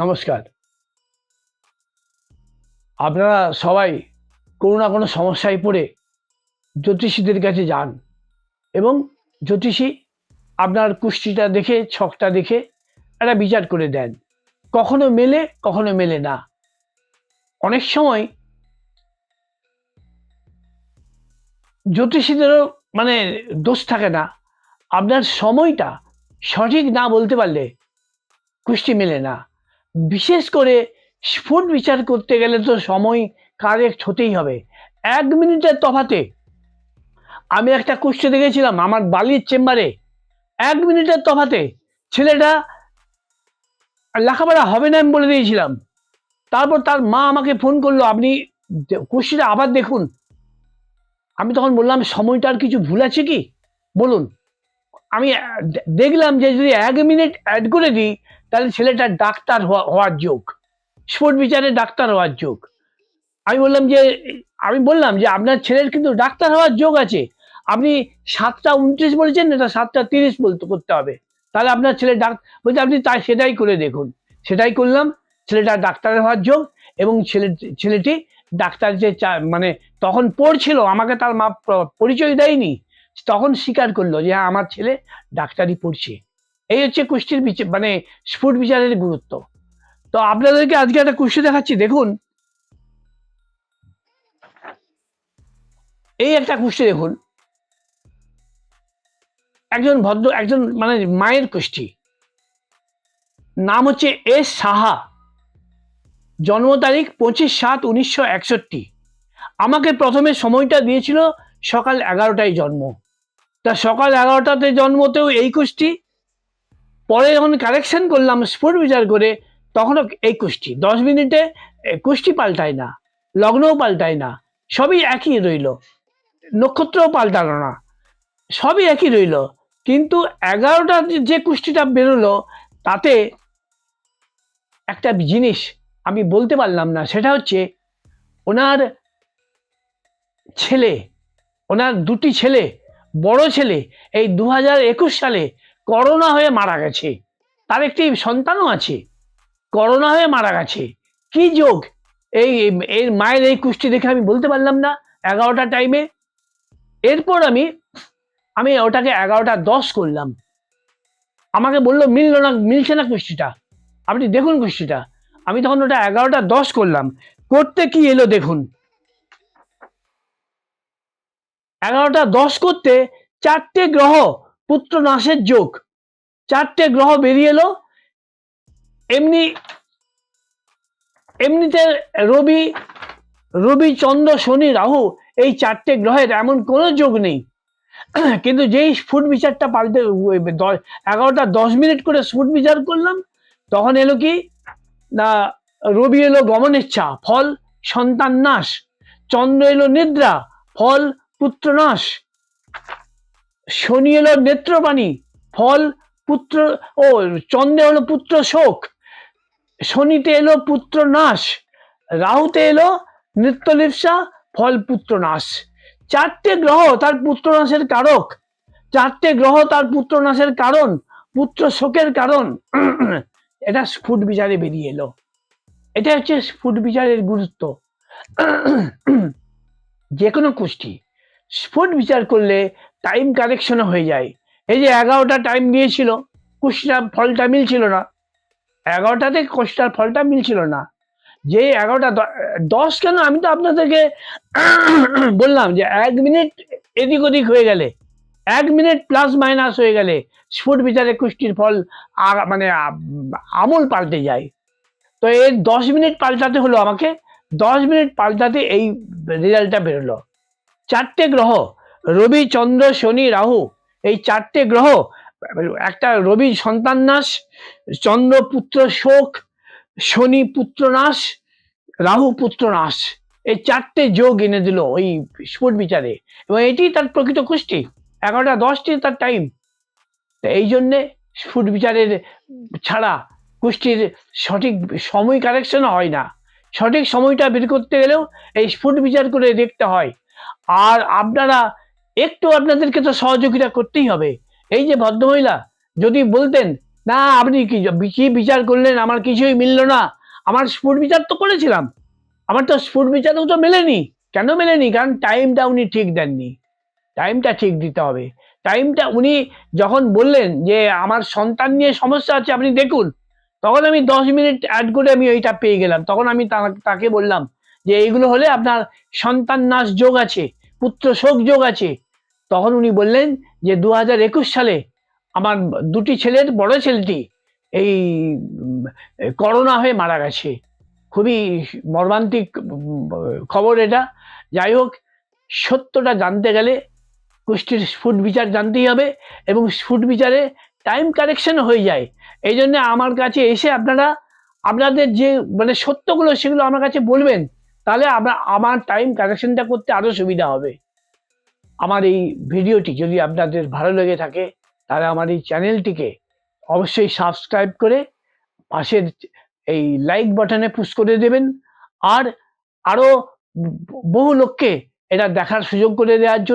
নমস্কার। আপনারা সবাই কোনো না কোনো সমস্যায় পড়ে জ্যোতিষীদের কাছে যান এবং জ্যোতিষী আপনার কুষ্টিটা দেখে, ছকটা দেখে একটা বিচার করে দেন। কখনো মেলে কখনো মেলে না। অনেক সময় জ্যোতিষীদেরও মানে দোষ থাকে না। আপনার সময়টা সঠিক না বলতে পারলে কুষ্টি মেলে না। বিশেষ করে স্ফুট বিচার করতে গেলে তো সময় কারেক্ট হতেই হবে। এক মিনিটের তফাতে আমি একটা কুষ্টি দেখেছিলাম আমার বালির চেম্বারে। এক মিনিটের তফাতে ছেলেটা লেখাপড়া হবে না আমি বলে দিয়েছিলাম। তারপর তার মা আমাকে ফোন করল, আপনি কুষ্টিটা আবার দেখুন। আমি তখন বললাম, সময়টার কিছু ভুল আছে কি? বলুন। আমি দেখলাম যে যদি এক মিনিট অ্যাড করে দিই, তাহলে ছেলেটা ডাক্তার হওয়া- হওয়ার যোগ। স্পোর্ট বিচারে ডাক্তার হওয়ার যোগ। আমি বললাম যে, আমি বললাম যে, আপনার ছেলের কিন্তু ডাক্তার হওয়ার যোগ আছে। আপনি সাতটা উনত্রিশ বলেছেন, এটা সাতটা তিরিশ বলতে, করতে হবে। তাহলে আপনার ছেলে ডাক, বলছে আপনি তাই, সেটাই করে দেখুন। সেটাই করলাম, ছেলেটা ডাক্তার হওয়ার যোগ এবং ছেলে, ছেলেটি ডাক্তার যে মানে তখন পড়ছিল, আমাকে তার মা পরিচয় দেয়নি। তখন স্বীকার করল যে হ্যাঁ আমার ছেলে ডাক্তারি পড়ছে। এই হচ্ছে কুষ্টির বিচার মানে স্ফুট বিচারের গুরুত্ব। তো আপনাদেরকে আজকে একটা কুষ্টি দেখাচ্ছি, দেখুন। এই একটা কুষ্টি দেখুন। একজন ভদ্র, একজন মানে মায়ের কুষ্টি। নাম হচ্ছে এস সাহা। জন্ম তারিখ পঁচিশ সাত উনিশশো একষট্টি। আমাকে প্রথমে সময়টা দিয়েছিল সকাল এগারোটায় জন্ম। তা সকাল এগারোটাতে জন্মতেও এই কুষ্টি। পরে যখন কারেকশন করলাম স্ফুট বিচার করে, তখনও এই কুষ্টি। দশ মিনিটে কুষ্টি পাল্টায় না, লগ্নও পাল্টায় না, সবই একই রইল। নক্ষত্রও পাল্টালো না, সবই একই রইল। কিন্তু এগারোটা যে কুষ্টিটা বেরোলো, তাতে একটা জিনিস আমি বলতে পারলাম না, সেটা হচ্ছে ওনার ছেলে, ওনার দুটি ছেলে বড় ছেলে, এই দু একুশ সালে করোনা হয়ে মারা গেছে। তার একটি সন্তানও আছে, করোনা হয়ে মারা গেছে। কি যোগ? এই এর মায়ের এই কুষ্টি দেখে আমি বলতে পারলাম না, এগারোটা টাইমে এরপর আমি আমি ওটাকে এগারোটা দশ করলাম। আমাকে বলল, মিললো না, মিলছে না কুষ্টিটা। আপনি দেখুন কুষ্টিটা। আমি তখন ওটা এগারোটা দশ করলাম। করতে কি এলো দেখুন। এগারোটা দশ করতে চারটে গ্রহ পুত্র নাশের যোগ। চারটে গ্রহ বেরিয়ে এলো। এমনি, এমনিতে রবি রবি, চন্দ্র, শনি, রাহু এই চারটে গ্রহের এমন কোনো যোগ নেই। কিন্তু যেই ফুট বিচারটা পাল্টে এগারোটা দশ মিনিট করে ফুট বিচার করলাম, তখন এলো কি? না, রবি এলো গমনেচ্ছা ফল সন্তান নাশ। চন্দ্র এলো নিদ্রা, ফল পুত্র নাশ শনি এলো নেত্রপানি ফল পুত্র ও চন্দ্রে হলো পুত্র শোক। শনিতে এলো পুত্র নাশ রাহুতে এলো নৃত্যলিপসা, ফল পুত্র নাশ চারটে গ্রহ তার পুত্র নাশের কারক। চারটে গ্রহ তার পুত্র নাশের কারণ, পুত্র শোকের কারণ। এটা ফুট বিচারে বেরিয়ে এলো। এটা হচ্ছে ফুট বিচারের গুরুত্ব। যে কোনো কুষ্টি। স্ফুট বিচার করলে টাইম কারেকশনও হয়ে যায়। এই যে এগারোটা টাইম দিয়েছিল কুষ্টিটা ফলটা মিলছিল না। এগারোটাতে কোষ্টার ফলটা মিলছিল না। যে এগারোটা দশ কেন? আমি তো আপনাদেরকে বললাম যে এক মিনিট এদিক ওদিক হয়ে গেলে, এক মিনিট প্লাস মাইনাস হয়ে গেলে স্ফুট বিচারে কুষ্টির ফল মানে আমূল পাল্টে যায়। তো এর দশ মিনিট পাল্টাতে হলো আমাকে, দশ মিনিট পাল্টাতে এই রেজাল্টটা বেরোলো। চারটে গ্রহ, রবি, চন্দ্র, শনি, রাহু। এই চারটে গ্রহ, একটা রবি সন্তান নাশ, চন্দ্র পুত্র শোক, শনি পুত্র নাশ, রাহু পুত্র নাশ। এই চারটে যোগ এনে দিল ওই স্ফুট বিচারে। এবং এটি তার প্রকৃত কুষ্টি। এগারোটা দশটি তার টাইম এই জন্যে স্ফুট বিচারের ছাড়া কুষ্টির সঠিক সময় কারেকশন হয় না। সঠিক সময়টা বের করতে গেলেও এই স্ফুট বিচার করে দেখতে হয়। আর আপনারা একটু আপনাদেরকে তো সহযোগিতা করতেই হবে। এই যে ভদ্রমহিলা, যদি বলতেন, না, আপনি কি কি বিচার করলেন? আমার কিছুই মিললো না। আমার স্ফুট বিচার তো করেছিলাম। আমার তো স্ফুট বিচারও তো মেলেনি। কেন মেলেনি? কারণ টাইমটা উনি ঠিক দেননি। টাইমটা ঠিক দিতে হবে। টাইমটা উনি যখন বললেন যে, আমার সন্তান নিয়ে সমস্যা আছে, আপনি দেখুন। তখন আমি দশ মিনিট অ্যাড করে আমি ওইটা পেয়ে গেলাম। তখন আমি তাকে বললাম যে, এইগুলো হলে আপনার সন্তান নাশ যোগ আছে। পুত্র শোক যোগ আছে। তখন উনি বললেন যে দু হাজার একুশ সালে আমার দুটি ছেলের বড় ছেলেটি এই করোনা হয়ে মারা গেছে। খুবই মর্মান্তিক খবর এটা। যাই হোক, সত্যটা জানতে গেলে কুষ্টির ফুড বিচার জানতেই হবে এবং ফুড বিচারে টাইম কারেকশন হয়ে যায়। এই জন্য আমার কাছে এসে আপনারা, আপনাদের যে মানে সত্যগুলো সেগুলো আমার কাছে বলবেন। তাহলে আমরা, আমার টাইম কারেকশনটা করতে আরও সুবিধা হবে। আমার এই ভিডিওটি যদি আপনাদের ভালো লেগে থাকে, তাহলে আমার এই চ্যানেলটিকে অবশ্যই সাবস্ক্রাইব করে পাশের এই লাইক বাটনে পুশ করে দেবেন। আর আরও বহু লোককে এটা দেখার সুযোগ করে দেওয়ার জন্য